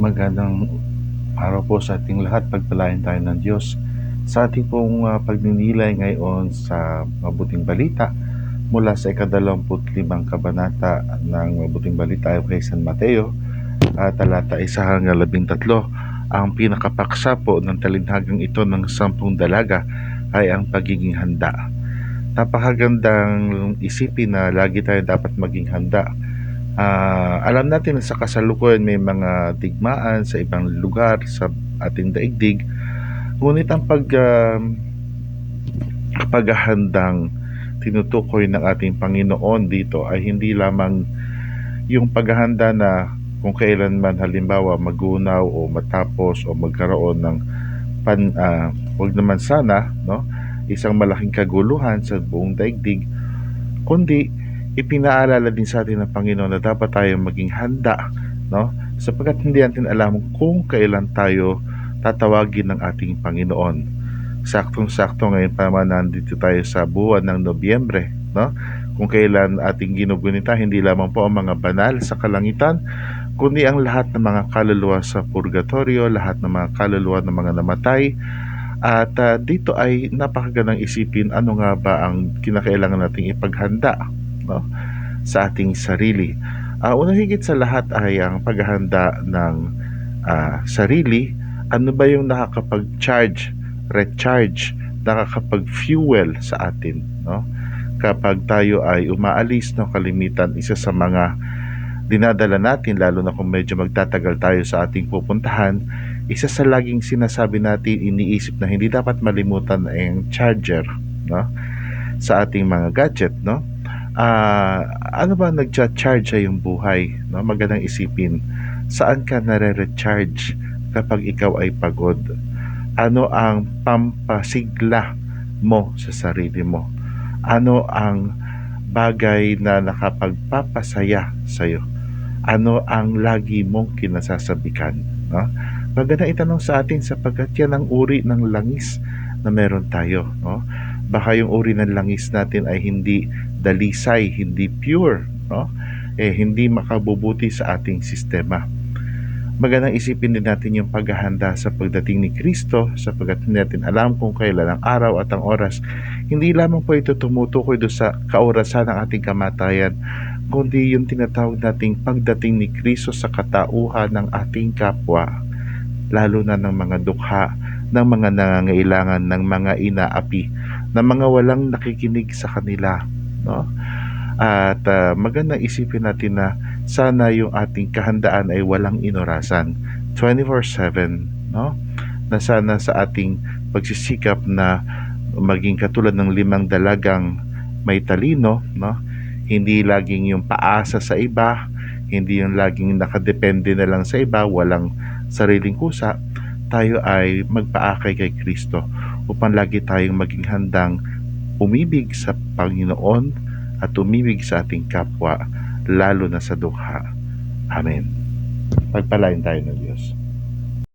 Magandang araw po sa ating lahat. Pagpalain tayo ng Diyos sa ating pong uh, pagninilay ngayon sa mabuting balita mula sa ikadalawamput limang kabanata ng mabuting balita ay kay San Mateo at talata isa hanggang labing tatlo. Ang pinakapaksa po ng talinhagang ito ng sampung dalaga ay ang pagiging handa. Napakagandang isipin na lagi tayo dapat maging handa Ah, alam natin na sa kasalukuyan may mga digmaan sa ibang lugar sa ating daigdig. Ngunit ang pag ah, paghahandang tinutukoy ng ating Panginoon dito ay hindi lamang yung paghahanda na kung kailanman halimbawa magunaw o matapos o magkaroon ng pan ah, wag naman sana no isang malaking kaguluhan sa buong daigdig kundi ipinaalala din sa atin ng Panginoon na dapat tayo maging handa, no? Sapagkat hindi natin alam kung kailan tayo tatawagin ng ating Panginoon. Saktong-sakto ngayon pa naman nandito tayo sa buwan ng Nobyembre, no? Kung kailan ating ginugunita, hindi lamang po ang mga banal sa kalangitan, kundi ang lahat ng mga kaluluwa sa purgatorio, lahat ng mga kaluluwa ng mga namatay, at uh, dito ay napakagandang isipin ano nga ba ang kinakailangan nating ipaghanda no? sa ating sarili. Uh, unang higit sa lahat ay ang paghahanda ng uh, sarili. Ano ba yung nakakapag-charge, recharge, nakakapag-fuel sa atin? No? Kapag tayo ay umaalis, no, kalimitan, isa sa mga dinadala natin, lalo na kung medyo magtatagal tayo sa ating pupuntahan, isa sa laging sinasabi natin, iniisip na hindi dapat malimutan ang charger no? sa ating mga gadget. No? Uh, ano ba nagcha-charge sa iyong buhay? No? Magandang isipin, saan ka nare-recharge kapag ikaw ay pagod? Ano ang pampasigla mo sa sarili mo? Ano ang bagay na nakapagpapasaya sa iyo? Ano ang lagi mong kinasasabikan? No? Maganda itanong sa atin sapagkat yan ang uri ng langis na meron tayo. No? Baka yung uri ng langis natin ay hindi dalisay, hindi pure, no? Eh hindi makabubuti sa ating sistema. Magandang isipin din natin yung paghahanda sa pagdating ni Kristo sapagkat hindi natin alam kung kailan ang araw at ang oras. Hindi lamang po ito tumutukoy do sa kaorasan ng ating kamatayan, kundi yung tinatawag nating pagdating ni Kristo sa katauhan ng ating kapwa, lalo na ng mga dukha, ng mga nangangailangan, ng mga inaapi, ng mga walang nakikinig sa kanila no? At uh, magandang isipin natin na sana yung ating kahandaan ay walang inorasan 24/7, no? Na sana sa ating pagsisikap na maging katulad ng limang dalagang may talino, no? Hindi laging yung paasa sa iba, hindi yung laging nakadepende na lang sa iba, walang sariling kusa, tayo ay magpaakay kay Kristo upang lagi tayong maging handang umibig sa Panginoon at umibig sa ating kapwa, lalo na sa dukha. Amen. Pagpalain tayo ng Diyos.